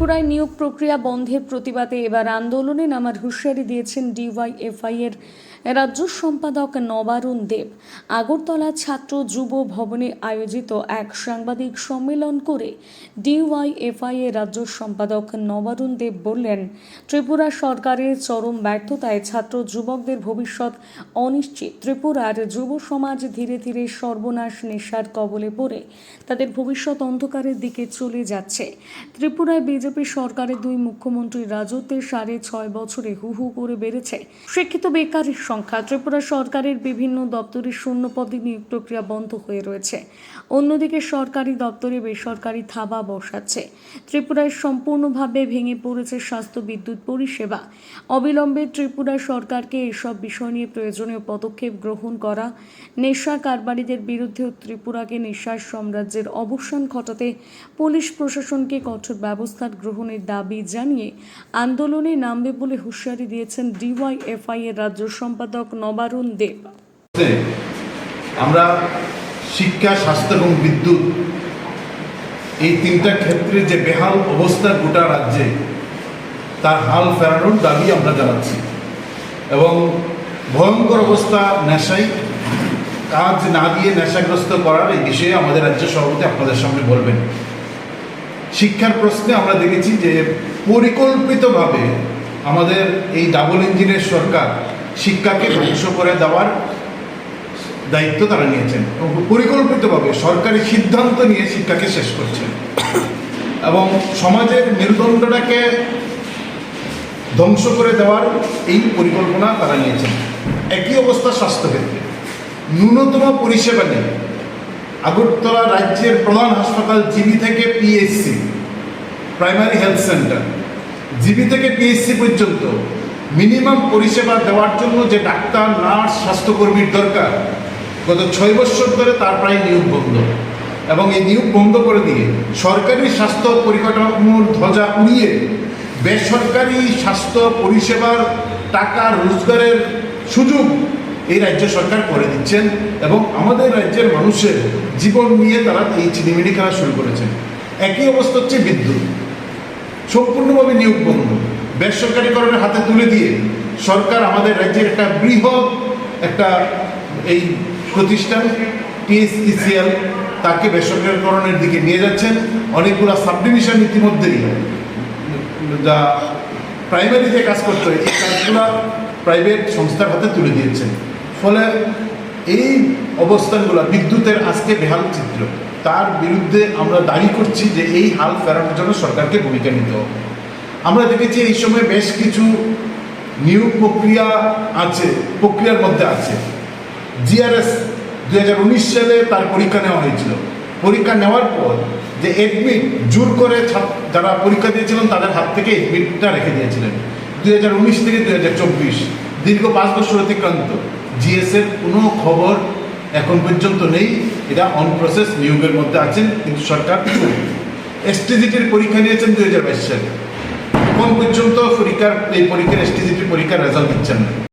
ত্রিপুরায় নিয়োগ প্রক্রিয়া বন্ধের প্রতিবাদে এবার আন্দোলনে নামার হুঁশিয়ারি দিয়েছেন ডিওয়াইএফআই এর রাজ্য সম্পাদক নবারুণ দেব। আগরতলা ছাত্র যুব ভবনে আয়োজিত এক সাংবাদিক সম্মেলন করে ডিওয়াইএফআই এর রাজ্য সম্পাদক নবারুণ দেব বললেন, ত্রিপুরা সরকারের চরম ব্যর্থতায় ছাত্র যুবকদের ভবিষ্যৎ অনিশ্চিত। ত্রিপুরার যুব সমাজ ধীরে ধীরে সর্বনাশ নেশার কবলে পড়ে। তাদের ভবিষ্যৎ অন্ধকারের দিকে চলে যাচ্ছে। ত্রিপুরায় বিজেপি সরকারের দুই মুখ্যমন্ত্রী রাজত্বের সাড়ে ছয় বছরে হু হু করে বেড়েছে। শিক্ষিত বেকারের সংখ্যা। ত্রিপুরা সরকারের বিভিন্ন দপ্তরে শূন্য পদে নিয়োগ প্রক্রিয়া বন্ধ হয়ে রয়েছে। অন্যদিকে সরকারি দপ্তরে বেসরকারি থাবা বসাচ্ছে। ত্রিপুরায় সম্পূর্ণভাবে ভেঙে পড়েছে স্বাস্থ্য বিদ্যুৎ পরিষেবা। অবিলম্বে ত্রিপুরা সরকারকে এসব বিষয় নিয়ে প্রয়োজনীয় পদক্ষেপ গ্রহণ করা, নেশা কারবারিদের বিরুদ্ধেও ত্রিপুরাকে নেশার সাম্রাজ্যের অবসান ঘটাতে পুলিশ প্রশাসনকে কঠোর ব্যবস্থা গ্রহণের দাবি জানিয়ে আন্দোলনে নামবে বলে হুঁশিয়ারি দিয়েছেন ডিওয়াইএফআই এর রাজ্য সম্পাদক নবারুণ দেব। আমরা শিক্ষা, স্বাস্থ্য এবং বিদ্যুৎ এই তিনটা ক্ষেত্রে যে বেহাল অবস্থা গোটা রাজ্যে, তার হাল ফেরানোর দাবি আমরা জানাচ্ছি। এবং ভয়ঙ্কর অবস্থা নেশাই কাজ না দিয়ে নেশাগ্রস্ত করার এই বিষয়ে আমাদের রাজ্য সভাপতি আপনাদের সামনে বলবেন। শিক্ষার প্রশ্নে আমরা দেখেছি যে পরিকল্পিতভাবে আমাদের এই ডাবল ইঞ্জিনের সরকার শিক্ষাকে ধ্বংস করে দেওয়ার দায়িত্ব তারা নিয়েছেন পরিকল্পিতভাবে সরকারি সিদ্ধান্ত নিয়ে শিক্ষাকে শেষ করছেন। এবং সমাজের মেরুদণ্ডটাকে ধ্বংস করে দেওয়ার এই পরিকল্পনা তারা নিয়েছেন। একই অবস্থা স্বাস্থ্যক্ষেত্রে। ন্যূনতম পরিষেবা নেই। আগরতলা রাজ্যের প্রধান হাসপাতাল জিবি থেকে PHC, primary health centre. GB থেকে পিএইচসি পর্যন্ত মিনিমাম পরিষেবা দেওয়ার জন্য যে ডাক্তার, নার্স, স্বাস্থ্যকর্মীর দরকার, গত ছয় বছর ধরে তার প্রায় নিয়োগ বন্ধ। এবং এই নিয়োগ বন্ধ করে দিয়ে সরকারি স্বাস্থ্য পরিকাঠামোর ধ্বজা উড়িয়ে বেসরকারি স্বাস্থ্য পরিষেবার টাকা রোজগারের সুযোগ এই রাজ্য সরকার করে দিচ্ছেন এবং আমাদের রাজ্যের মানুষের জীবন নিয়ে তারা এই চিনিমিনি খেলা শুরু করেছেন। একই অবস্থা হচ্ছে বিদ্যুৎ সম্পূর্ণভাবে নিয়োগ বন্ধ। বেসরকারীকরণের হাতে তুলে দিয়ে সরকার আমাদের রাজ্যের একটা বৃহৎ একটা এই প্রতিষ্ঠান টিএসইসিএল তাকে বেসরকারীকরণের দিকে নিয়ে যাচ্ছেন। অনেকগুলো সাবডিভিশন ইতিমধ্যেই যা প্রাইমারি যে কাজ করতে হয়, এই কাজগুলো প্রাইভেট সংস্থার হাতে তুলে দিয়েছেন। ফলে এই অবস্থানগুলো, বিদ্যুতের আজকে বেহাল চিত্র। তার বিরুদ্ধে আমরা দাবি করছি যে এই হাল ফেরানোর জন্য সরকারকে ভূমিকা নিতে হবে। আমরা দেখেছি এই সময় বেশ কিছু নিয়োগ প্রক্রিয়া আছে, প্রক্রিয়ার মধ্যে আছে। জিআরএস দু হাজার উনিশ সালে তার পরীক্ষা নেওয়া হয়েছিল। পরীক্ষা নেওয়ার পর যে এডমিট জোর করে যারা পরীক্ষা দিয়েছিলেন তাদের হাত থেকে এডমিটটা রেখে দিয়েছিলেন। দুই হাজার উনিশ থেকে দুই হাজার চব্বিশ, দীর্ঘ পাঁচ বছর অতিক্রান্ত। জিএস এর কোনো খবর এখন পর্যন্ত নেই। এটা অন প্রসেস নিয়োগের মধ্যে আছেন, কিন্তু সরকার এসটিজিটির পরীক্ষা নিয়েছেন দুই হাজার বাইশ সালে। এখন পর্যন্ত পরীক্ষার এই পরীক্ষার এসটিজিপি পরীক্ষার রেজাল্ট দিচ্ছেন। না